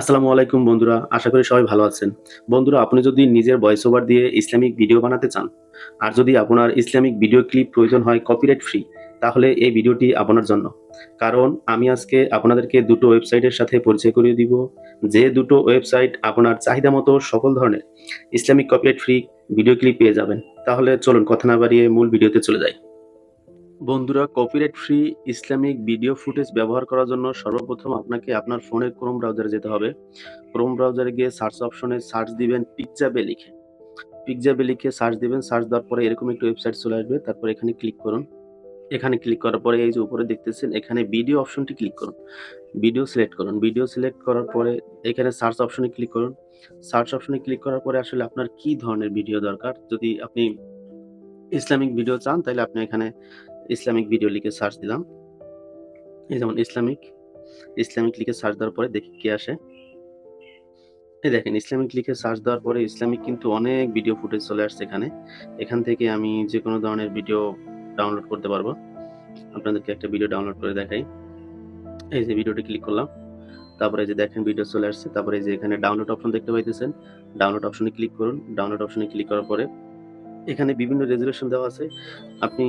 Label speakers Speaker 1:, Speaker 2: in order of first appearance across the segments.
Speaker 1: আসসালামু আলাইকুম বন্ধুরা, আশা করি সবাই ভালো আছেন। বন্ধুরা, আপনি যদি নিজের ভয়েস ওভার দিয়ে ইসলামিক ভিডিও বানাতে চান, আর যদি আপনার ইসলামিক ভিডিও ক্লিপ প্রয়োজন হয় কপিরাইট ফ্রি তাহলে এই ভিডিওটি আপনার জন্য। কারণ আমি আজকে আপনাদেরকে দুটো ওয়েবসাইটের সাথে পরিচয় করিয়ে দিব, যে দুটো ওয়েবসাইট আপনার চাহিদা মতো সকল ধরনের Islamic copyright free video clip পেয়ে যাবেন। তাহলে চলুন কথা না বাড়িয়ে মূল ভিডিওতে চলে যাই। বন্ধুরা copyright free Islamic video footage ব্যবহার করার জন্য সর্বপ্রথম আপনাকে আপনার ফোনের ক্রোম ব্রাউজারে যেতে হবে। ক্রোম ব্রাউজারে গিয়ে সার্চ অপশনে সার্চ দিবেন পিকজাবে লিখে। পিকজাবে লিখে সার্চ দিবেন সার্চ দেওয়ার পরে এরকম একটা ওয়েবসাইট চলে আসবে। তারপর এখানে ক্লিক করুন। এখানে ক্লিক করার পরে এই যে উপরে দেখতেছেন, এখানে ভিডিও অপশনটি ক্লিক করুন। ভিডিও সিলেক্ট করুন। ভিডিও সিলেক্ট করার পরে এখানে সার্চ অপশনে ক্লিক করুন। সার্চ অপশনে ক্লিক করার পরে আসলে আপনার কি ধরনের ভিডিও দরকার? যদি আপনি ইসলামিক ভিডিও চান, তাহলে আপনি এখানে ইসলামিক ভিডিও লিখে সার্চ দিলাম। এই যেমন ইসলামিক ইসলামিক লিখে সার্চ দেওয়ার পরে দেখি কি আসে। এই দেখেন, ইসলামিক লিখে সার্চ দেওয়ার পরে ইসলামিক কিন্তু অনেক ভিডিও ফুটেজ চলে আসছে এখানে। এখান থেকে আমি যে কোনো ধরনের ভিডিও ডাউনলোড করতে পারব। আপনাদেরকে একটা ভিডিও ডাউনলোড করে দেখাই। এই যে ভিডিওটি ক্লিক করলাম। তারপরে যে দেখেন ভিডিও চলে আসছে। তারপরে যে এখানে ডাউনলোড অপশন দেখতে পাইতেছেন। ডাউনলোড অপশনে ক্লিক করুন। ডাউনলোড অপশনে ক্লিক করার পরে এখানে বিভিন্ন রেজুলেশন দেওয়া আছে। আপনি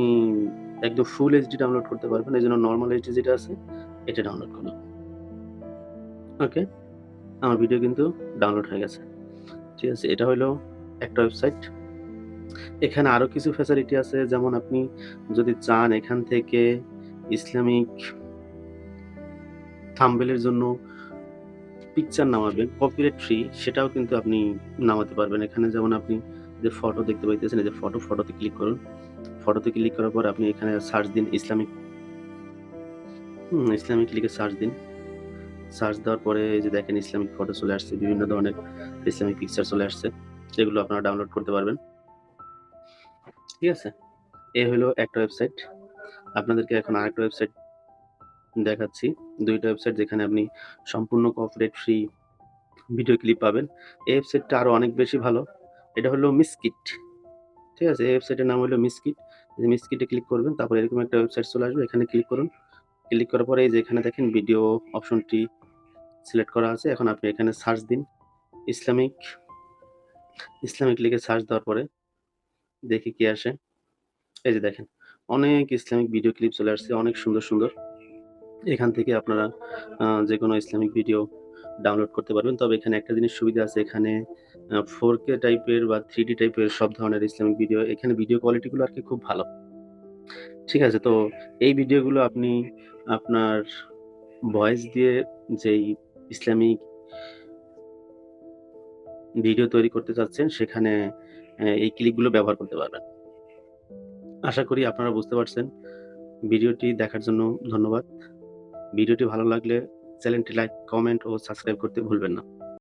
Speaker 1: একদম ফুল এইচডি ডাউনলোড করতে পারবেন, এই জন্য নর্মাল এইচডি যেটা আছে, এটা ডাউনলোড করুন। ওকে আমার ভিডিও কিন্তু ডাউনলোড হয়ে গেছে। ঠিক আছে, এটা হলো একটা ওয়েবসাইট এখানে আরও কিছু ফ্যাসিলিটি আছে, যেমন আপনি যদি চান এখান থেকে ইসলামিক থাম্বেলের জন্য পিকচার নামাবেন কপিরাইট ফ্রি সেটাও কিন্তু আপনি নামাতে পারবেন। এখানে যেমন আপনি যে ফটো দেখতে পাইতেছেন, এই যে ফটো ফটোতে ক্লিক করুন। ফটোতে ক্লিক করার পর আপনি এখানে সার্চ দিন ইসলামিক ইসলামিক লিখে সার্চ দিন। সার্চ দেওয়ার পরে এই যে দেখেন ইসলামিক ফটো চলে আসছে, বিভিন্ন ধরনের ইসলামিক পিকচার চলে আসছে, যেগুলো আপনারা ডাউনলোড করতে পারবেন। ঠিক আছে? এ হলো একটা ওয়েবসাইট আপনাদেরকে এখন আরেকটা ওয়েবসাইট দেখাচ্ছি। দুইটা ওয়েবসাইট যেখানে আপনি সম্পূর্ণ কপিরাইট ফ্রি ভিডিও ক্লিপ পাবেন। এই ওয়েবসাইটটা আরও অনেক বেশি ভালো। এটা হলো মিসকিট ঠিক আছে, এই ওয়েবসাইটের নাম হলো মিসকিট মিসকিটে ক্লিক করবেন, তারপর এরকম একটা ওয়েবসাইট চলে আসবে, এখানে ক্লিক করুন। ক্লিক করার পরে এই যে এখানে দেখেন ভিডিও অপশনটি সিলেক্ট করা আছে। এখন আপনি এখানে সার্চ দিন। ইসলামিক ইসলামিক লিখে সার্চ দেওয়ার পরে দেখি কি আসে। এই যে দেখেন, অনেক ইসলামিক ভিডিও ক্লিপ চলে আসছে, অনেক সুন্দর সুন্দর। এখান থেকে আপনারা যে কোনো ইসলামিক ভিডিও ডাউনলোড করতে পারবেন। তবে এখানে একটা জিনিস সুবিধা আছে, এখানে ফোর কে টাইপের বা থ্রি ডি টাইপের সব ধরনের ইসলামিক ভিডিও এখানে ভিডিও কোয়ালিটিগুলো আর কি খুব ভালো। ঠিক আছে, তো এই ভিডিওগুলো আপনি আপনার ভয়েস দিয়ে যেই ইসলামিক ভিডিও তৈরি করতে চাচ্ছেন, সেখানে এই ক্লিকগুলো ব্যবহার করতে পারবেন। আশা করি আপনারা বুঝতে পারছেন। ভিডিওটি দেখার জন্য ধন্যবাদ। ভিডিওটি ভালো লাগলে চ্যানেলটি লাইক কমেন্ট ও সাবস্ক্রাইব করতে ভুলবেন না।